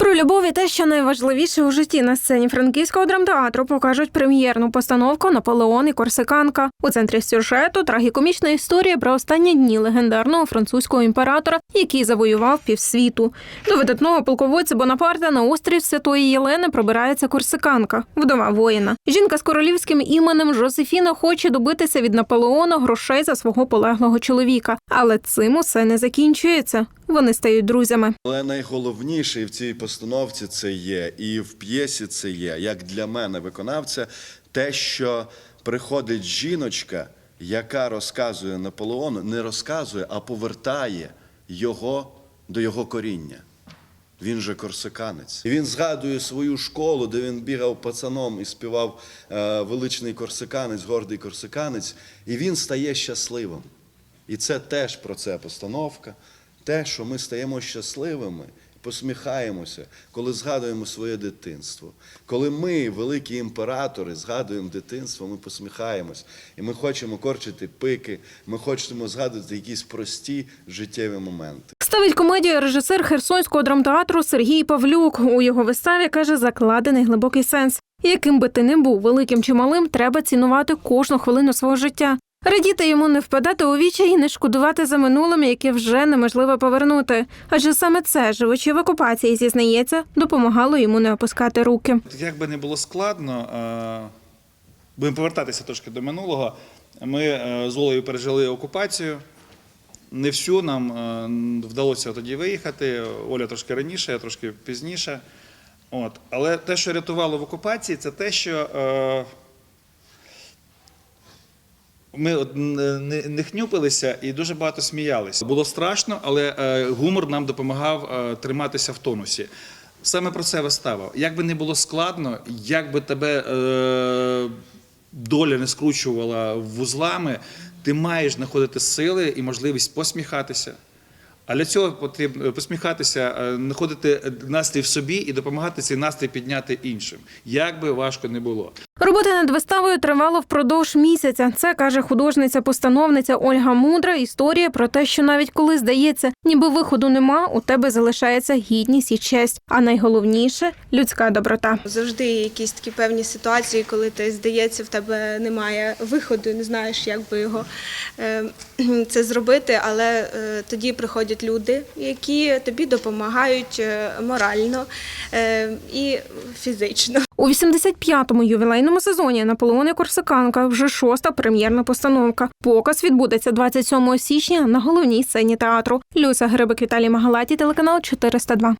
Про любов і те, що найважливіше у житті на сцені франківського драмтеатру покажуть прем'єрну постановку Наполеон і Корсиканка. У центрі сюжету трагікомічна історія про останні дні легендарного французького імператора, який завоював півсвіту. До видатного полководця Бонапарта на острів Святої Єлени пробирається корсиканка, вдова воїна. Жінка з королівським іменем Жозефіна хоче добитися від Наполеона грошей за свого полеглого чоловіка, але цим усе не закінчується. Вони стають друзями. Але найголовніше в цій постановці це є, і в п'єсі це є, як для мене, виконавця, те, що приходить жіночка, яка розказує Наполеону, не розказує, а повертає його до його коріння. Він же корсиканець. Він згадує свою школу, де він бігав пацаном і співав е, величний корсиканець, гордий корсиканець, і він стає щасливим. І це теж про це постановка. Те, що ми стаємо щасливими, посміхаємося, коли згадуємо своє дитинство. Коли ми, великі імператори, згадуємо дитинство, ми посміхаємось. І ми хочемо корчити пики, ми хочемо згадувати якісь прості життєві моменти. Ставить комедію режисер Херсонського драмтеатру Сергій Павлюк. У його виставі каже, закладений глибокий сенс. Яким би ти не був великим чи малим, треба цінувати кожну хвилину свого життя. Радіти йому не впадати у вічі і не шкодувати за минулим, яке вже неможливо повернути. Адже саме це, живучи в окупації, зізнається, допомагало йому не опускати руки. Як би не було складно, е, будемо повертатися трошки до минулого. Ми е, з Олею пережили окупацію. Не всю нам е, вдалося тоді виїхати. Оля трошки раніше, я трошки пізніше. От. Але те, що рятувало в окупації, це те, що ми не, не- не хнюпилися і дуже багато сміялися. Було страшно, але е, гумор нам допомагав е, триматися в тонусі. Саме про це вистава. Як би не було складно, як би тебе е, доля не скручувала вузлами, ти маєш знаходити сили і можливість посміхатися. А для цього потрібно посміхатися, е, знаходити настрій в собі і допомагати цей настрій підняти іншим. Як би важко не було. Робота над виставою тривала впродовж місяця. Це каже художниця-постановниця Ольга Мудра. Історія про те, що навіть коли здається, ніби виходу нема, у тебе залишається гідність і честь. А найголовніше людська доброта. Завжди є якісь такі певні ситуації, коли ти здається, в тебе немає виходу, не знаєш, як би його е, це зробити. Але е, тоді приходять люди, які тобі допомагають е, морально е, і фізично. У 85-му ювілейному сезоні Наполеони Корсиканка вже шоста прем'єрна постановка. Показ відбудеться 27 січня на головній сцені театру. Люся Грибик Віталій Магалаті, телеканал 402.